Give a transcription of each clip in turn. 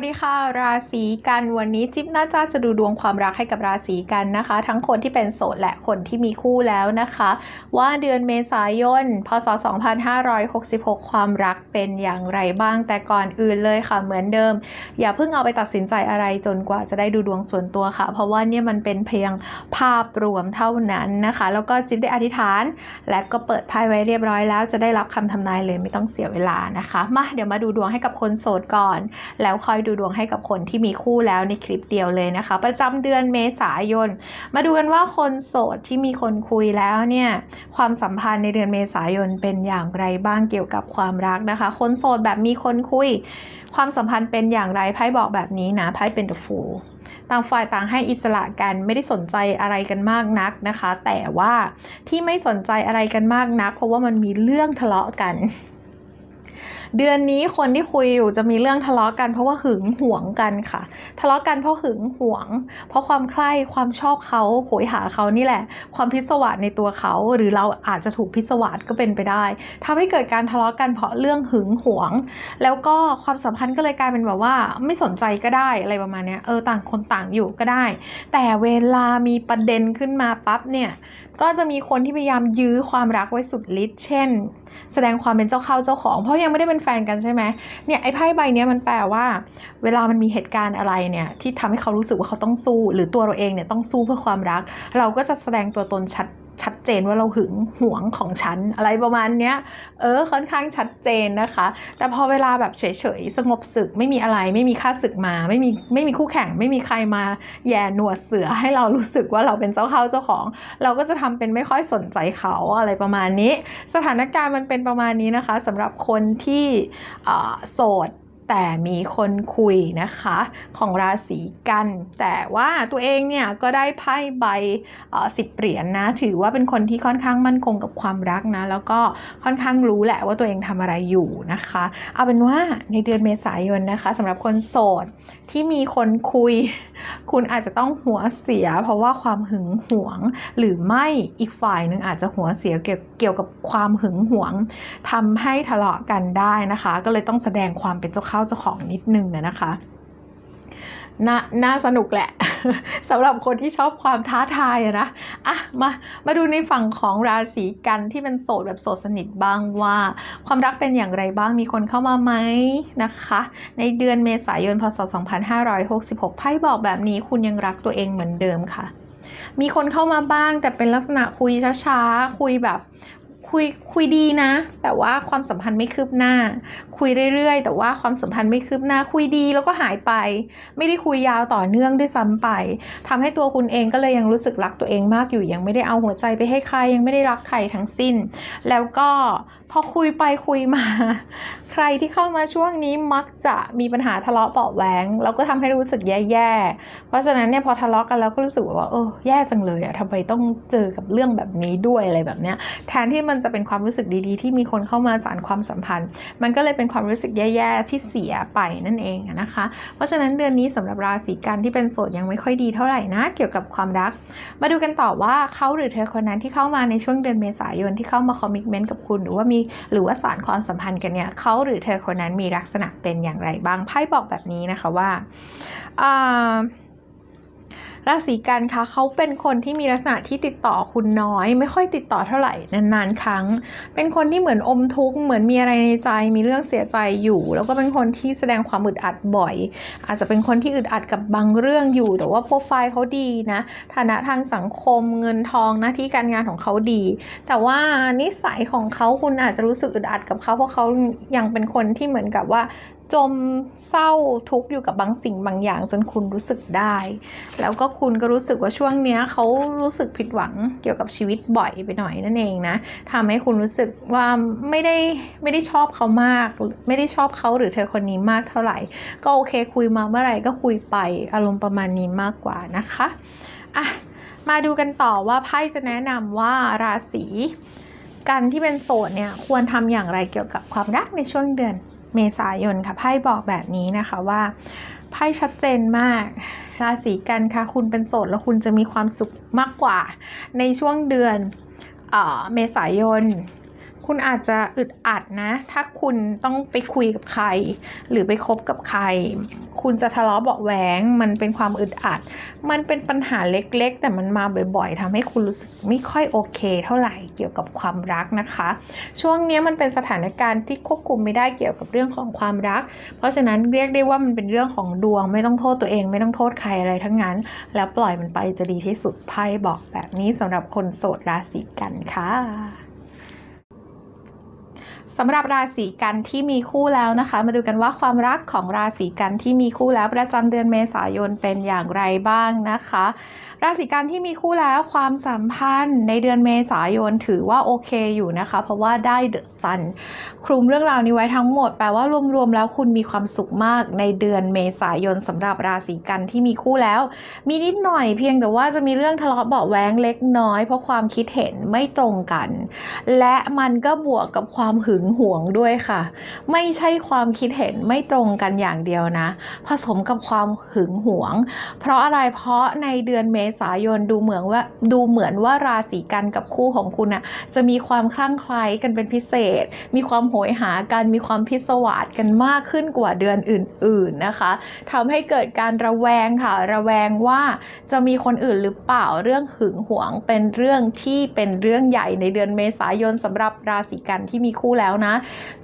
สวัสดีค่ะ ราศีกันวันนี้จิ๊บน่าจะจะดูดวงความรักให้กับราศีกันนะคะ ทั้งคนที่เป็นโสดและคนที่มีคู่แล้วนะคะ ว่าเดือนเมษายนพศ 2566 ความรักเป็นอย่างไรบ้างแต่ก่อนอื่นเลยค่ะเหมือนเดิม อย่าเพิ่งเอาไปตัดสินใจอะไรจนกว่าจะได้ดูดวงส่วนตัวค่ะ เพราะว่าเนี่ยมันเป็นเพียงภาพรวมเท่านั้นนะคะ แล้วก็จิ๊บได้อธิษฐาน และก็เปิดไพ่ไว้เรียบร้อยแล้ว จะได้รับคำทำนายเลยไม่ต้องเสียเวลานะคะมาเดี๋ยวมาดูดวงให้กับคนโสดก่อน แล้วคอยดูดวงให้กับคนที่มีคู่แล้วในคลิปเดียวเลยนะคะ ประจำเดือนเมษายน มาดูกันว่าคนโสดที่มีคนคุยแล้วเนี่ยความสัมพันธ์ในเดือนเมษายนเป็นอย่างไรบ้างเกี่ยวกับความรักนะคะ คนโสดแบบมีคนคุย ความสัมพันธ์เป็นอย่างไรไพ่บอกแบบนี้นะไพ่เป็น the fool ต่างฝ่ายต่างให้อิสระกันไม่ได้สนใจอะไรกันมากนักนะคะ แต่ว่าที่ไม่สนใจอะไรกันมากนัก เพราะว่ามันมีเรื่องทะเลาะกัน เดือนนี้คนที่คุยอยู่จะมีเรื่องทะเลาะกันเพราะว่าหึงหวงกันค่ะ ทะเลาะกันเพราะหึงหวง เพราะความใคร่ความชอบเขาโหยหาเขานี่แหละ ความพิศวาสในตัวเขา หรือเราอาจจะถูกพิศวาสก็เป็นไปได้ทำให้เกิดการทะเลาะกันเพราะเรื่องหึงหวง แล้วก็ความสัมพันธ์ก็เลยกลายเป็นแบบว่า ไม่สนใจก็ได้อะไรประมาณนี้เออต่างคนต่างอยู่ก็ได้ แต่เวลามีประเด็นขึ้นมาปั๊บเนี่ยก็จะมีคนที่พยายามยื้อความรักไว้สุดฤทธิ์เช่น แสดงความเป็นเจ้าเข้าเจ้าของ เพราะยังไม่ได้เป็นแฟนกันใช่ไหมเนี่ยไอ้ไพ่ใบนี้มันแปลว่า เวลามันมีเหตุการณ์อะไรเนี่ยที่ทำให้เขารู้สึกว่าเขาต้องสู้ หรือตัวเราเองเนี่ยต้องสู้เพื่อความรัก เราก็จะแสดงตัวตนชัด ชัดเจนว่าเราหึงหวงของฉันอะไรประมาณเนี้ยเออค่อนข้างชัดเจนนะคะ แต่พอเวลาแบบเฉยๆสงบศึกไม่มีอะไรไม่มีค่าศึกมาไม่มีไม่มีคู่แข่ง ไม่มีใครมาแย่หนวดเสือให้เรารู้สึกว่าเราเป็นเจ้าเข้าเจ้าของ เราก็จะทำเป็นไม่ค่อยสนใจเขาอะไรประมาณนี้ สถานการณ์มันเป็นประมาณนี้นะคะสำหรับคนที่โสด แต่มีคนคุยนะคะของราศีกัน แต่ว่าตัวเองเนี่ยก็ได้ไพ่ใบสิบเหรียญนะถือว่าเป็นคนที่ค่อนข้างมั่นคงกับความรักนะ แล้วก็ค่อนข้างรู้แหละว่าตัวเองทำอะไรอยู่นะคะ เอาเป็นว่าในเดือนเมษายนนะคะสำหรับคนโสดที่มีคนคุย คุณอาจจะต้องหัวเสีย เพราะว่าความหึงหวง หรือไม่อีกฝ่ายหนึ่งอาจจะหัวเสียเกี่ยวกับความหึงหวงทำให้ทะเลาะกันได้นะคะ ก็เลยต้องแสดงความเป็นเจ้าเข้าเจ้าของนิดนึงนะนะคะนน่าสนุกแหละสำหรับคนที่ชอบความท้าทายนะอะมามาดูในฝั่งของราศีกันที่เป็นโสดแบบโสดสนิทบ้างว่า ความรักเป็นอย่างไรบ้างมีคนเข้ามาไหมนะคะ ในเดือนเมษายนพศ 2566 ไพ่บอกแบบนี้คุณยังรักตัวเองเหมือนเดิมค่ะมีคนเข้ามาบ้างแต่เป็นลักษณะคุยช้าๆ คุยแบบ คุยคุยดีนะ แต่ว่าความสัมพันธ์ไม่คืบหน้า คุยเรื่อยๆ แต่ว่าความสัมพันธ์ไม่คืบหน้า คุยดีแล้วก็หายไป ไม่ได้คุยยาวต่อเนื่องด้วยซ้ำไปทำให้ตัวคุณเองก็เลยยังรู้สึกรักตัวเองมากอยู่ ยังไม่ได้เอาหัวใจไปให้ใคร ยังไม่ได้รักใครทั้งสิ้น แล้วก็พอคุยไปคุยมา ใครที่เข้ามาช่วงนี้มักจะมีปัญหาทะเลาะเบาะแหวงแล้วก็ทำให้รู้สึกแย่ๆ เพราะฉะนั้นเนี่ยพอทะเลาะกันแล้วก็รู้สึกว่าเออแย่จังเลยอะทำไมต้องเจอกับเรื่องแบบนี้ด้วยอะไรแบบเนี้ยแทนที่มันจะเป็นความรู้สึกดีๆ ที่มีคนเข้ามาสานความสัมพันธ์ มันก็เลยเป็นความรู้สึกแย่ๆที่เสียไปนั่นเองนะคะ เพราะฉะนั้นเดือนนี้สำหรับราศีกันที่เป็นโสดยังไม่ค่อยดีเท่าไหร่นะ เกี่ยวกับความรัก มาดูกันต่อว่าเขาหรือเธอคนนั้นที่เข้ามาในช่วงเดือนเมษายนที่เข้ามาคอมมิชเมนต์กับคุณหรือว่ามีหรือว่าสารความสัมพันธ์กันเนี่ยเขาหรือเธอคนนั้นมีลักษณะเป็นอย่างไรบ้างไพ่บอกแบบนี้นะคะว่าอ่า ราศีกันคะเขาเป็นคนที่มีลักษณะที่ติดต่อคุณน้อย ไม่ค่อยติดต่อเท่าไหร่นานๆ ครั้ง เป็นคนที่เหมือนอมทุกข์เหมือนมีอะไรในใจ มีเรื่องเสียใจอยู่ แล้วก็เป็นคนที่แสดงความอึดอัดบ่อย อาจจะเป็นคนที่อึดอัดกับบางเรื่องอยู่ แต่ว่าโปรไฟล์เขาดีนะฐานะทางสังคมเงินทองหน้าที่การงานของเขาดี แต่ว่านิสัยของเขาคุณอาจจะรู้สึกอึดอัดกับเขาเพราะเขายังเป็นคนที่เหมือนกับว่า จมเศร้าทุกข์อยู่กับบางสิ่งบางอย่างจนคุณรู้สึกได้ แล้วก็คุณก็รู้สึกว่าช่วงเนี้ยเขารู้สึกผิดหวังเกี่ยวกับชีวิตบ่อยไปหน่อยนั่นเองนะทำให้คุณรู้สึกว่าไม่ได้ไม่ได้ชอบเขามาก ไม่ได้ชอบเขาหรือเธอคนนี้มากเท่าไหร่ ก็โอเคคุยมาเมื่อไหร่ก็คุยไปอารมณ์ประมาณนี้มากกว่านะคะอะมาดูกันต่อว่าไพ่จะแนะนำว่าราศีกันที่เป็นโสดเนี่ยควรทำอย่างไรเกี่ยวกับความรักในช่วงเดือน เมษายนค่ะไพ่บอกแบบนี้นะคะว่าไพ่ชัดเจนมาก ราศีกันค่ะ คุณเป็นโสดแล้วคุณจะมีความสุขมากกว่า ในช่วงเดือนเออเมษายน คุณอาจจะอึดอัดนะ ถ้าคุณต้องไปคุยกับใคร หรือไปคบกับใคร คุณจะทะเลาะเบาะแหวง มันเป็นความอึดอัด มันเป็นปัญหาเล็ก ๆ แต่มันมาบ่อยๆทำให้คุณรู้สึกไม่ค่อยโอเค เท่าไหร่เกี่ยวกับความรักนะคะ ช่วงนี้มันเป็นสถานการณ์ที่ควบคุมไม่ได้เกี่ยวกับเรื่องของความรัก เพราะฉะนั้นเรียกได้ว่ามันเป็นเรื่องของดวง ไม่ต้องโทษตัวเอง ไม่ต้องโทษใครอะไรทั้งนั้น แล้วปล่อยมันไปจะดีที่สุดไพ่บอกแบบนี้สำหรับคนโสดราศีกันค่ะ สำหรับราศีกันที่มีคู่แล้วนะคะ มาดูกันว่าความรักของราศีกันที่มีคู่แล้วประจำเดือนเมษายนเป็นอย่างไรบ้างนะคะ ราศีกันที่มีคู่แล้วความสัมพันธ์ในเดือนเมษายนถือว่าโอเคอยู่นะคะ เพราะว่าได้เดอะซันคลุมเรื่องราวนี้ไว้ทั้งหมดแปลว่ารวมๆแล้วคุณมีความสุขมากในเดือนเมษายนสำหรับราศีกันที่มีคู่แล้ว มีนิดหน่อยเพียงแต่ว่าจะมีเรื่องทะเลาะเบาะแว้งเล็กน้อย เพราะความคิดเห็นไม่ตรงกัน และมันก็บวกกับความหึงงหวงด้วยค่ะ ไม่ใช่ความคิดเห็นไม่ตรงกันอย่างเดียวนะ ผสมกับความหึงหวง เพราะอะไรเพราะในเดือนเมษายนดูเหมือนว่าดูเหมือนว่าราศีกันกับคู่ของคุณน่ะจะมีความคลั่งไคล้กันเป็นพิเศษ มีความโหยหากันมีความพิศวาสกันมากขึ้นกว่าเดือนอื่น ๆนะคะทำให้เกิดการระแวงค่ะ ระแวงว่าจะมีคนอื่นหรือเปล่าเรื่องหึงหวงเป็นเรื่องที่เป็นเรื่องใหญ่ในเดือนเมษายนสำหรับราศีกันที่มีคู่แล้วนะ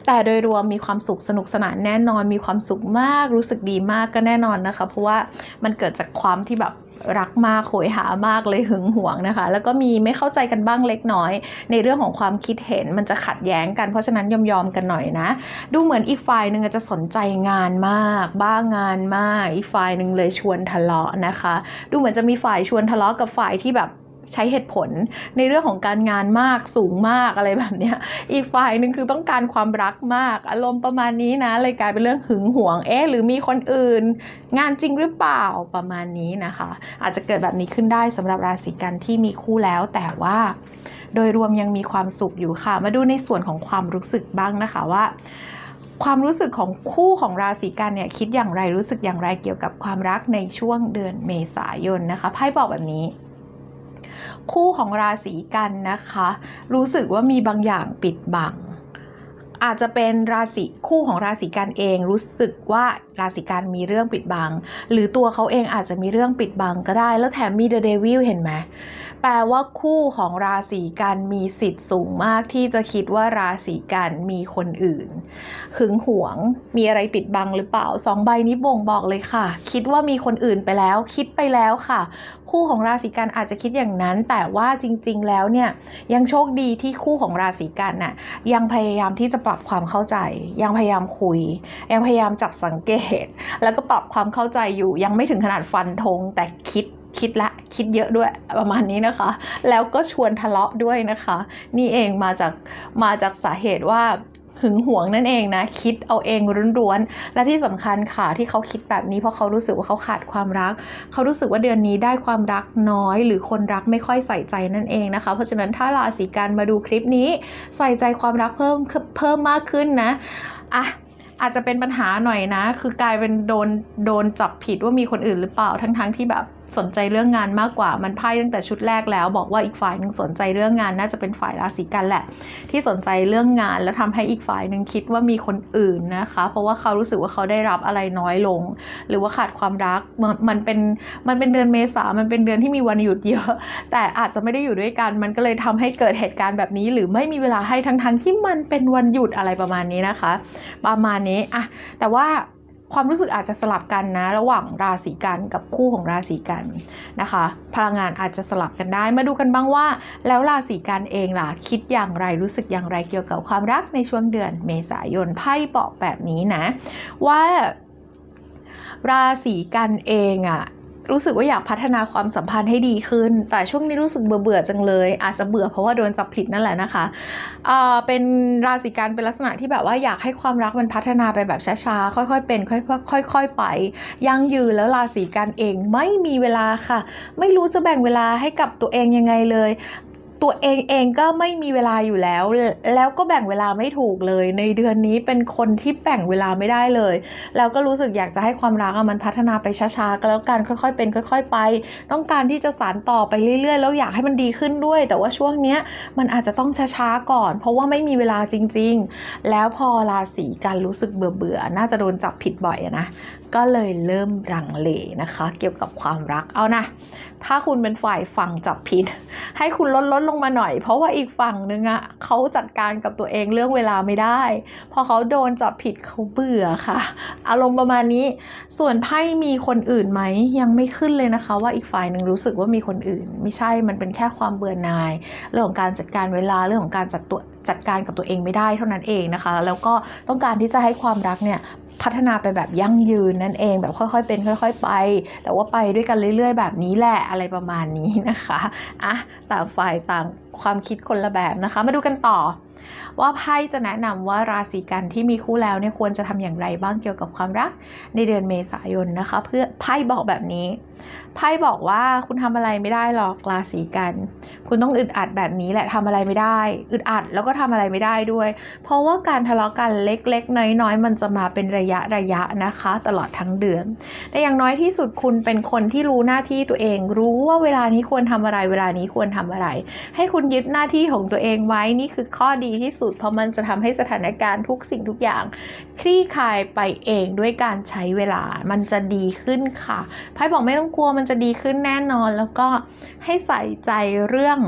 แต่โดยรวมมีความสุขสนุกสนานแน่นอน มีความสุขมากรู้สึกดีมากก็แน่นอนนะคะ เพราะว่ามันเกิดจากความที่แบบรักมากโหยหามากเลยหึงหวงนะคะ แล้วก็มีไม่เข้าใจกันบ้างเล็กน้อย ในเรื่องของความคิดเห็นมันจะขัดแย้งกันเพราะฉะนั้นยอมยอมๆกันหน่อยนะ ดูเหมือนอีกฝ่ายหนึ่งจจะสนใจงานมาก บ้างานมาก อีกฝ่ายหนึ่งเลยชวนทะเลาะนะคะ ดูเหมือนจะมีฝ่ายชวนทะเลาะกับฝ่ายที่แบบ ใช้เหตุผลในเรื่องของการงานมากสูงมากอะไรแบบเนี้ยอีกฝ่ายหนึ่งคือต้องการความรักมากอารมณ์ประมาณนี้นะเลยกลายเป็นเรื่องหึงหวงเอ๊ะหรือมีคนอื่น งานจริงหรือเปล่าประมาณนี้นะคะ อาจจะเกิดแบบนี้ขึ้นได้สำหรับราศีกันที่มีคู่แล้วแต่ว่าโดยรวมยังมีความสุขอยู่ค่ะ มาดูในส่วนของความรู้สึกบ้างนะคะว่า ความรู้สึกของคู่ของราศีกันเนี่ยคิดอย่างไรรู้สึกอย่างไรเกี่ยวกับความรักในช่วงเดือนเมษายนนะคะไพ่บอกแบบนี้ คู่ของราศีกันนะคะ รู้สึกว่ามีบางอย่างปิดบัง อาจจะเป็นราศีคู่ของราศีกันเองรู้สึกว่าราศีกันมีเรื่องปิดบัง หรือตัวเขาเองอาจจะมีเรื่องปิดบังก็ได้ แล้วแถมมีเดอะเดวิลเห็นไหมแปลว่าคู่ของราศีกันมีสิทธิ์สูงมากที่จะคิดว่าราศีกันมีคนอื่นหึงหวงมีอะไรปิดบังหรือเปล่าสองใบนี้บ่งบอกเลยค่ะ คิดว่ามีคนอื่นไปแล้ว คิดไปแล้วค่ะ คู่ของราศีกันอาจจะคิดอย่างนั้น แต่ว่าจริง ๆ แล้วเนี่ยยังโชคดีที่คู่ของราศีกันน่ะยังพยายามที่จะปรับความเข้าใจ ยังพยายามคุย ยังพยายามจับสังเกต แล้วก็ปรับความเข้าใจอยู่ ยังไม่ถึงขนาดฟันธงแต่คิดคิดละคิดเยอะด้วยประมาณนี้นะคะ แล้วก็ชวนทะเลาะด้วยนะคะ นี่เองมาจากมาจากสาเหตุว่า หึงหวงนั่นเองนะ คิดเอาเองร้วนๆ และที่สำคัญค่ะที่เขาคิดแบบนี้เพราะเขารู้สึกว่าเขาขาดความรัก เขารู้สึกว่าเดือนนี้ได้ความรักน้อย หรือคนรักไม่ค่อยใส่ใจนั่นเองนะคะ เพราะฉะนั้นถ้าราศีกันมาดูคลิปนี้ ใส่ใจความรักเพิ่มเพิ่มมากขึ้นนะอะอาจจะเป็นปัญหาหน่อยนะ คือกลายเป็นโดนโดนจับผิดว่ามีคนอื่นหรือเปล่าทั้งๆที่แบบ สนใจเรื่องงานมากกว่ามันไพ่ตั้งแต่ชุดแรกแล้วบอกว่าอีกฝ่ายหนึ่งสนใจเรื่องงานน่าจะเป็นฝ่ายราศีกันแหละ ที่สนใจเรื่องงานแล้วทำให้อีกฝ่ายหนึ่งคิดว่ามีคนอื่นนะคะ เพราะว่าเขารู้สึกว่าเขาได้รับอะไรน้อยลง หรือว่าขาดความรักมันมันเป็นมันเป็นเดือนเมษามันเป็นเดือนที่มีวันหยุดเยอะ แต่อาจจะไม่ได้อยู่ด้วยกัน มันก็เลยทำให้เกิดเหตุการณ์แบบนี้ หรือไม่มีเวลาให้ทั้งๆที่มันเป็นวันหยุดอะไรประมาณนี้นะคะ ประมาณนี้อะแต่ว่า ความรู้สึกอาจจะสลับกันนะ ระหว่างราศีกันกับคู่ของราศีกันนะคะ พลังงานอาจจะสลับกันได้ มาดูกันบ้างว่า แล้วราศีกันเองล่ะ คิดอย่างไรรู้สึกอย่างไรเกี่ยวกับความรักในช่วงเดือนเมษายนไพ่บอกแบบนี้นะ ว่าราศีกันเองอะ รู้สึกว่าอยากพัฒนาความสัมพันธ์ให้ดีขึ้น แต่ช่วงนี้รู้สึกเบื่อเบื่อๆจังเลย อาจจะเบื่อเพราะว่าโดนจับผิดนั่นแหละนะคะเอ่อเป็นราศีกันเป็นลักษณะที่แบบว่าอยากให้ความรักมันพัฒนาไปแบบช้าๆ ค่อยๆเป็นค่อยๆค่อยๆไป ยั่งยืนแล้วราศีกันเองไม่มีเวลาค่ะ ไม่รู้จะแบ่งเวลาให้กับตัวเองยังไงเลย ตัวเองเองก็ไม่มีเวลาอยู่แล้ว แล้วก็แบ่งเวลาไม่ถูกเลย ในเดือนนี้เป็นคนที่แบ่งเวลาไม่ได้เลย แล้วก็รู้สึกอยากจะให้ความรักอะมันพัฒนาไปช้าๆก็แล้วกันค่อยๆเป็น ค่อย ๆ ไป ต้องการที่จะสานต่อไปเรื่อยๆ แล้วอยากให้มันดีขึ้นด้วย แต่ว่าช่วงเนี้ยมันอาจจะต้องช้าๆก่อน เพราะว่าไม่มีเวลาจริง ๆ แล้วพอราศีกันรู้สึกเบื่อๆน่าจะโดนจับผิดบ่อยอะนะ ก็เลยเริ่มรังเลนะคะ เกี่ยวกับความรักเอานะ ถ้าคุณเป็นฝ่ายฝั่งจับผิด ให้คุณลดลดลงมาหน่อย เพราะว่าอีกฝั่งนึงอะ่ะเขาจัดการกับตัวเองเรื่องเวลาไม่ได้ พอเขาโดนจับผิดเขาเบื่อค่ะ อารมณ์ประมาณนี้ ส่วนไพ่มีคนอื่นไหมยังไม่ขึ้นเลยนะคะ ว่าอีกฝ่ายหนึ่งรู้สึกว่ามีคนอื่น ไม่ใช่มันเป็นแค่ความเบื่อหน่าย เรื่องของการจัดการเวลาเรื่องของการจัดตัวจัดการกับตัวเองไม่ได้เท่านั้นเองนะคะ แล้วก็ต้องการที่จะให้ความรักเนี่ย พัฒนาไปแบบยั่งยืนนั่นเองแบบค่อยๆ เป็นค่อย ๆ ไป แต่ว่าไปด้วยกันเรื่อย ๆ แบบนี้แหละอะไรประมาณนี้นะคะอะต่างฝ่ายต่างความคิดคนละแบบนะคะ มาดูกันต่อ ว่าไพ่จะแนะนำว่าราศีกันที่มีคู่แล้วเนี่ยควรจะทำอย่างไรบ้างเกี่ยวกับความรักในเดือนเมษายนนะคะ เพื่อไพ่บอกแบบนี้ไพ่บอกว่าคุณทำอะไรไม่ได้หรอกราศีกัน คุณต้องอึดอัดแบบนี้แหละทำอะไรไม่ได้ อึดอัดแล้วก็ทำอะไรไม่ได้ด้วย เพราะว่าการทะเลาะกันเล็กๆ น้อยๆ มันจะมาเป็นระยะระยะนะคะ ตลอดทั้งเดือน แต่อย่างน้อยที่สุดคุณเป็นคนที่รู้หน้าที่ตัวเอง รู้ว่าเวลานี้ควรทำอะไร เวลานี้ควรทำอะไร ให้คุณยึดหน้าที่ของตัวเองไว้นี่คือข้อดีที่สุด เพราะมันจะทำให้สถานการณ์ทุกสิ่งทุกอย่าง คลี่คลายไปเองด้วยการใช้เวลามันจะดีขึ้นค่ะไพ่บอกไม่ต้องกลัวมันจะดีขึ้นแน่นอน แล้วก็ให้ใส่ใจเรื่อง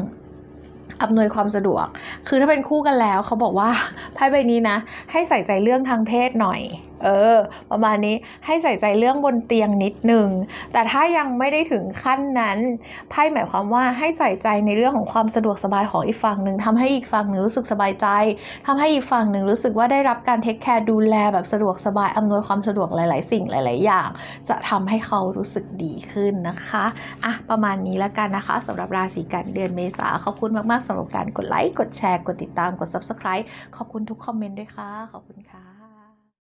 อำนวยความสะดวก คือถ้าเป็นคู่กันแล้วเขาบอกว่าไพ่ใบนี้นะ ให้ใส่ใจเรื่องทางเพศหน่อย เออ ประมาณนี้ให้ใส่ใจเรื่องบนเตียงนิดนึงแต่ถ้ายังไม่ได้ถึงขั้นนั้นไพ่หมายความว่าให้ใส่ใจในเรื่องของความสะดวกสบายของอีกฝั่งหนึ่งทำให้อีกฝั่งหนึ่งรู้สึกสบายใจทำให้อีกฝั่งหนึ่งรู้สึกว่าได้รับการเทคแคร์ดูแลแบบสะดวกสบายอำนวยความสะดวกหลาย ๆ สิ่งหลาย ๆ อย่าง จะทำให้เขารู้สึกดีขึ้นนะคะอะประมาณนี้แล้วกันนะคะสำหรับราศีกันเดือนเมษาขอบคุณมาก ๆสำหรับการกดไลค์กดแชร์กดติดตามกด subscribe ขอบคุณทุกคอมเมนต์ด้วยค่ะขอบคุณค่ะ